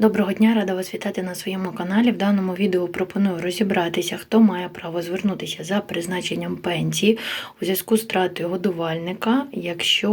Доброго дня, рада вас вітати на своєму каналі. В даному відео пропоную розібратися, хто має право звернутися за призначенням пенсії у зв'язку з втратою годувальника, якщо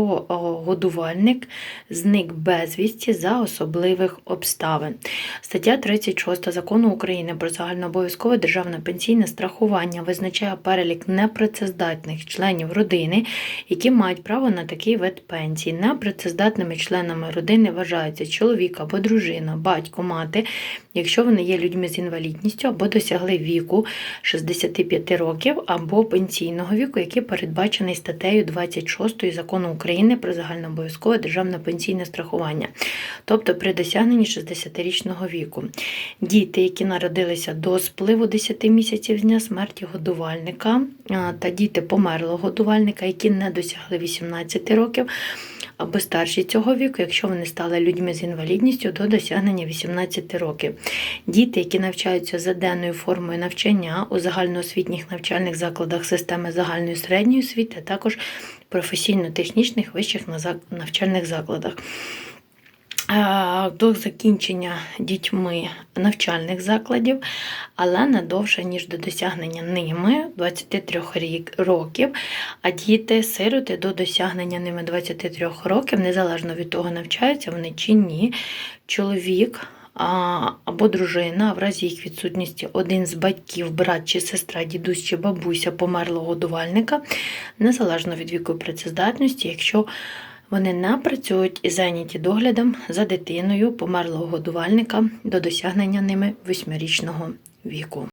годувальник зник безвісті за особливих обставин. Стаття 36 закону України про загальнообов'язкове державне пенсійне страхування визначає перелік непрацездатних членів родини, які мають право на такий вид пенсії. Непрацездатними членами родини вважаються чоловік або дружина, батько, мати, якщо вони є людьми з інвалідністю або досягли віку 65 років або пенсійного віку, який передбачений статтею 26 закону України про загальнообов'язкове державне пенсійне страхування, тобто при досягненні 60-річного віку. Діти, які народилися до спливу 10 місяців з дня смерті годувальника, та діти померлого годувальника, які не досягли 18 років або старші цього віку, якщо вони стали людьми з інвалідністю до досягнення 18 років. Діти, які навчаються за денною формою навчання у загальноосвітніх навчальних закладах системи загальної середньої освіти, а також професійно-технічних вищих навчальних закладах. А, До закінчення дітьми навчальних закладів, але не довше, ніж до досягнення ними 23 років, а діти-сироти до досягнення ними 23 років, незалежно від того, навчаються вони чи ні, чоловік або дружина, в разі їх відсутності один з батьків, брат чи сестра, дідусь чи бабуся померлого годувальника, незалежно від віку працездатності, якщо вони напрацюють і зайняті доглядом за дитиною померлого годувальника до досягнення ними восьмирічного віку.